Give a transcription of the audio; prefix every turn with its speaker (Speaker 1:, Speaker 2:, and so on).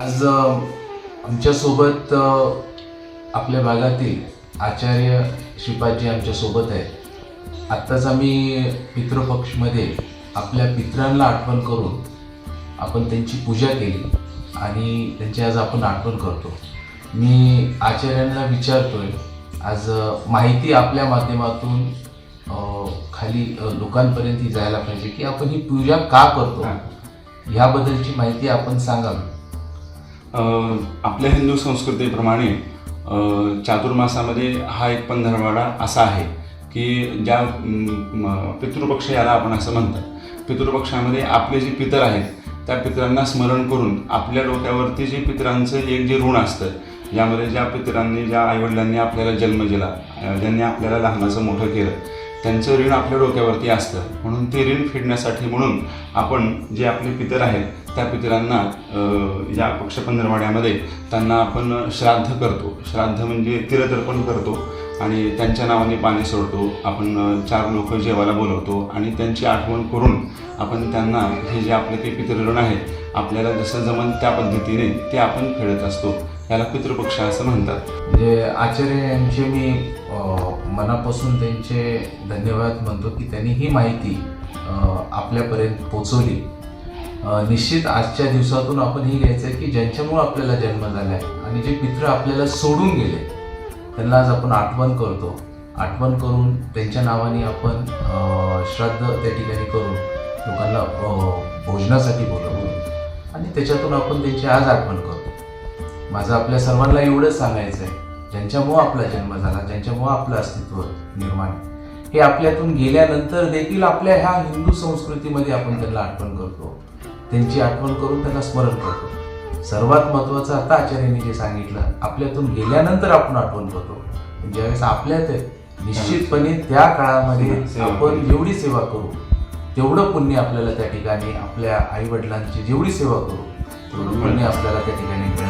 Speaker 1: आज आमच्यासोबत आपल्या भागातील आचार्य श्रीपादजी आमच्यासोबत आहेत. आत्ताच आम्ही पितृपक्षमध्ये आपल्या पित्रांना आठवण करून आपण त्यांची पूजा केली आणि त्यांची आज आपण आठवण करतो. मी आचार्यांना विचारतोय आज माहिती आपल्या माध्यमातून खाली लोकांपर्यंत जायला पाहिजे की आपण ही पूजा का करतो? ह्याबद्दलची माहिती आपण सांगावी.
Speaker 2: आपल्या हिंदू संस्कृतीप्रमाणे चातुर्मासामध्ये हा एक पंधरवाडा असा आहे की ज्या पितृपक्ष याला आपण असं म्हणतात. पितृपक्षामध्ये आपले जे पितर आहेत त्या पितरांना स्मरण करून आपल्या डोक्यावरती जे पितरांचं एक जे ऋण असतं यामध्ये ज्या पितरांनी ज्या आईवडिलांनी आपल्याला जन्म दिला ज्यांनी आपल्याला लहानाचं मोठं केलं त्यांचं ऋण आपल्या डोक्यावरती असतं. म्हणून ते ऋण फेडण्यासाठी म्हणून आपण जे आपले पितर आहेत त्या पितरांना या पक्ष पंधरवाड्यामध्ये त्यांना आपण श्राद्ध करतो. श्राद्ध म्हणजे तिरतर्पण करतो आणि त्यांच्या नावाने पाणी सोडतो. आपण चार लोक जेवायला बोलवतो आणि त्यांची आठवण करून आपण त्यांना हे जे आपले ते पितृ ऋण आहे आपल्याला जसं जमन त्या पद्धतीने ते आपण फेडत असतो. याला पितृपक्ष असं म्हणतात.
Speaker 1: म्हणजे आचार्य यांचे मी मनापासून त्यांचे धन्यवाद म्हणतो की त्यांनी ही माहिती आपल्यापर्यंत पोचवली. निश्चित आजच्या दिवसातून आपण हे घ्यायचं आहे की ज्यांच्यामुळे आपल्याला जन्म झाला आहे आणि जे मित्र आपल्याला सोडून गेले त्यांना आज आपण आठवण करतो. आठवण करून त्यांच्या नावाने आपण श्राद्ध त्या ठिकाणी करून लोकांना भोजनासाठी बोलवतो. आणि त्याच्यातून आपण त्यांची आज आठवण करतो. माझं आपल्या सर्वांना एवढंच सांगायचं आहे ज्यांच्यामुळं आपला जन्म झाला ज्यांच्यामुळं आपलं अस्तित्व निर्माण हे आपल्यातून गेल्यानंतर देखील आपल्या ह्या हिंदू संस्कृतीमध्ये आपण त्यांना आठवण करतो. त्यांची आठवण करून त्यांना स्मरण करतो. सर्वात महत्त्वाचं आता आचार्यांनी जे सांगितलं आपल्यातून गेल्यानंतर आपण आठवण करतो. ज्यावेळेस आपल्यात निश्चितपणे त्या काळामध्ये आपण. जेवढी सेवा करू तेवढं पुण्य आपल्याला त्या ठिकाणी आपल्या आई वडिलांची जेवढी सेवा करू तेवढं पुण्य आपल्याला त्या ठिकाणी असतं